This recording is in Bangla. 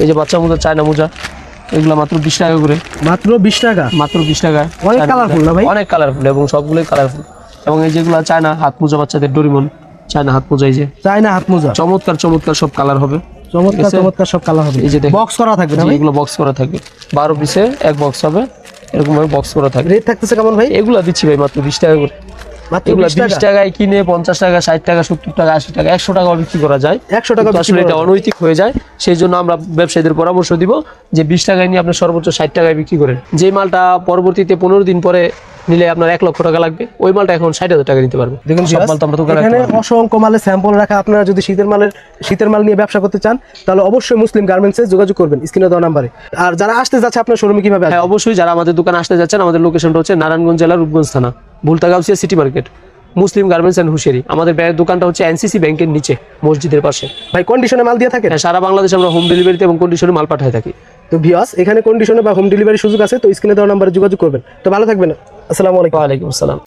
এই যে বাচ্চা মোজা চায়না মোজা এগুলো মাত্র বিশ টাকা করে। মাত্র বিশ টাকা? মাত্র বিশ টাকা। অনেক চায়না না ভাই? অনেক কালারফুল এবং সবগুলোই কালারফুল এবং এই যেগুলো চায়না হাত মোজা বাচ্চাদের ডোরিমন চায়না হাত মোজা এই যে। চাই না হাত মোজা? চমৎকার চমৎকার সব কালার হবে। চমৎকার চমৎকার সব কালার হবে। এই যে বক্স করা থাকবে এগুলো বক্স করা থাকবে। বারো পিসে এক বক্স হবে। এরকম ভাবে বক্স করা থাকবে। রেট থাকতেছে কেমন ভাই? এগুলো দিচ্ছি ভাই মাত্র বিশ টাকা করে। এগুলো বিশ বিশ টাকায় কিনে পঞ্চাশ টাকা ষাট টাকা সত্তর টাকা আশি টাকা একশো টাকা বিক্রি করা যায়। 100 টাকা আসলে এটা অনৈতিক হয়ে যায়। সেই জন্য আমরা ব্যবসায়ীদের পরামর্শ দিব যে বিশ টাকায় নিয়ে আপনি সর্বোচ্চ ষাট টাকায় বিক্রি করেন। যে মালটা পরবর্তীতে পনেরো দিন পরে নিলে আপনার এক লক্ষ টাকা লাগবে ওই মালটা এখন ষাট হাজার টাকা নিতে পারবে। দেখুন সব মাল তো আমরা এখানে রাখতে পারব না। অসংখ্য মালের স্যাম্পল রাখা। আপনারা যদি শীতের মালের শীতের মাল নিয়ে ব্যবসা করতে চান তাহলে অবশ্যই মুসলিম গার্মেন্টসে যোগাযোগ করবেন স্ক্রিনে দেওয়া নাম্বারে। আর যারা আসতে যাচ্ছে আপনার শোরুমে কীভাবে হ্যাঁ অবশ্যই যারা আমাদের দোকানে আসতে যাচ্ছেন আমাদের লোকেশনটা হচ্ছে নারায়ণগঞ্জ জেলার রূপগঞ্জ থানা। Bhulta Gausia city market Muslim garments and hosiery. আমাদের দোকানটা হচ্ছে এনসিসি ব্যাংকের নিচে মসজিদের পাশে। ভাই কন্ডিশনে মাল দিয়ে থাকে হ্যাঁ সারা বাংলাদেশে আমরা হোম ডেলিভারিতে এবং কন্ডিশনে মাল পাঠিয়ে থাকি। তো ভিওস এখানে কন্ডিশনে বা হোম ডেলিভারি সুযোগ আছে তো স্ক্রিনে দেওয়া নাম্বারে যোগাযোগ করবেন। তো ভালো থাকবেন। আসসালামু আলাইকুম। ওয়ালাইকুম আসসালাম।